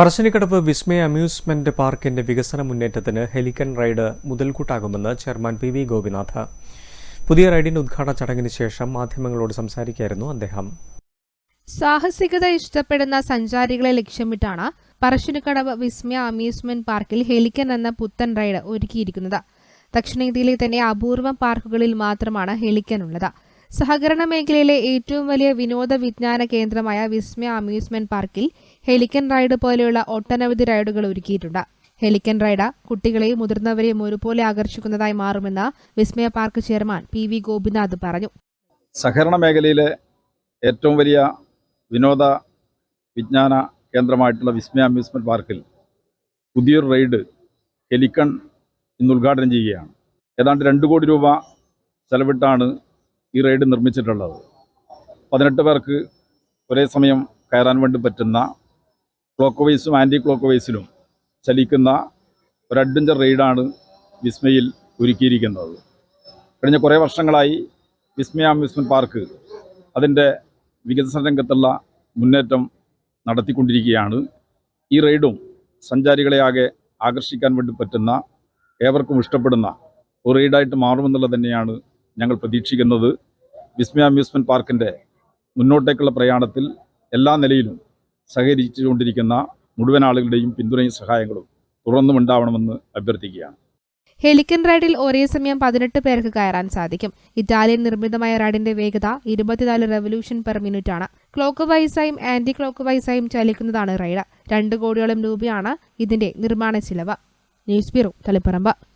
പറശ്ശിനിക്കടവ് വിസ്മയ amusement പാർക്കിന്റെ വികസന മുന്നേറ്റത്തിന് ഹെലിക്കൻ റൈഡ് മുതൽക്കൂട്ടാകുമെന്ന് ചെയർമാൻ പി വി ഗോപിനാഥ്. പുതിയ റൈഡിന്റെ ഉദ്ഘാടന ചടങ്ങിന് ശേഷം മാധ്യമങ്ങളോട് സംസാരിക്കുകയായിരുന്നു അദ്ദേഹം. സാഹസികത ഇഷ്ടപ്പെടുന്ന സഞ്ചാരികളെ ലക്ഷ്യമിട്ടാണ് പറശ്ശിനിക്കടവ് വിസ്മയ അമ്യൂസ്മെന്റ് പാർക്കിൽ ഹെലിക്കൻ എന്ന പുത്തൻ റൈഡ് ഒരുക്കിയിരിക്കുന്നത്. ദക്ഷിണേന്ത്യയിലെ തന്നെ അപൂർവം പാർക്കുകളിൽ മാത്രമാണ് ഹെലിക്കൻ ഉള്ളത്. സഹകരണ മേഖലയിലെ ഏറ്റവും വലിയ വിനോദ വിജ്ഞാന കേന്ദ്രമായ വിസ്മയ അമ്യൂസ്മെന്റ് പാർക്കിൽ ഹെലിക്കൻ റൈഡ് പോലെയുള്ള ഒട്ടനവധി റൈഡുകൾ ഒരുക്കിയിട്ടുണ്ട്. ഹെലിക്കൻ റൈഡ് കുട്ടികളെയും മുതിർന്നവരെയും ഒരുപോലെ ആകർഷിക്കുന്നതായി മാറുമെന്ന് Vismaya park chairman P V Gopinath പറഞ്ഞു. സഹകരണ മേഖലയിലെ ഏറ്റവും വലിയ വിനോദ വിജ്ഞാന കേന്ദ്രമായിട്ടുള്ള വിസ്മയ അമ്യൂസ്മെന്റ് പാർക്കിൽ പുതിയൊരു റൈഡ് ഹെലിക്കൺ ഇന്ന് ഉദ്ഘാടനം ചെയ്യുകയാണ്. ഏതാണ്ട് രണ്ട് കോടി രൂപ ചെലവിട്ടാണ് ഈ റൈഡ് നിർമ്മിച്ചിട്ടുള്ളത്. പതിനെട്ട് പേർക്ക് ഒരേ സമയം കയറാൻ വേണ്ടി പറ്റുന്ന ക്ലോക്ക് വൈസും ആന്റി ക്ലോക്ക് വൈസിലും ചലിക്കുന്ന ഒരു അഡ്വഞ്ചർ റൈഡാണ് വിസ്മയിൽ ഒരുക്കിയിരിക്കുന്നത്. കഴിഞ്ഞ കുറേ വർഷങ്ങളായി വിസ്മയ അമ്യൂസ്മെന്റ് പാർക്ക് അതിന്റെ വികസന രംഗത്തുള്ള മുന്നേറ്റം നടത്തിക്കൊണ്ടിരിക്കുകയാണ്. ഈ റൈഡും സഞ്ചാരികളെ ആകെ ആകർഷിക്കാൻ വേണ്ടി പറ്റുന്ന ഏവർക്കും ഇഷ്ടപ്പെടുന്ന ഒരു റൈഡായിട്ട് മാറുമെന്നുള്ളത് തന്നെയാണ് ഞങ്ങൾ പ്രതീക്ഷിക്കുന്നത് വിസ്മയ അമ്യൂസ്മെന്റ് പാർക്കിന്റെ മുന്നോട്ടേക്കുള്ള പ്രയാണത്തിൽ എല്ലാ നിലയിലും സഹകരിച്ചുകൊണ്ടിരിക്കുന്ന മുഴുവൻ ആളുകളുടെയും പിന്തുണയും സഹായങ്ങളും തുടർന്നും ഉണ്ടാവണമെന്ന് അഭ്യർത്ഥിക്കുകയാണ്. ഹെലിക്കൻ റൈഡിൽ ഒരേ സമയം പതിനെട്ട് പേർക്ക് കയറാൻ സാധിക്കും. ഇറ്റാലിയൻ നിർമ്മിതമായ റൈഡിന്റെ വേഗത ഇരുപത്തിനാല് റെവല്യൂഷൻ പെർ മിനിറ്റ് ആണ് ക്ലോക്ക് വൈസായും ആന്റി ക്ലോക്ക് വൈസായും ചലിക്കുന്നതാണ് റൈഡ്. രണ്ട് കോടിയോളം രൂപയാണ് ഇതിന്റെ നിർമ്മാണ ചിലവ്. News bureau Taliparamba.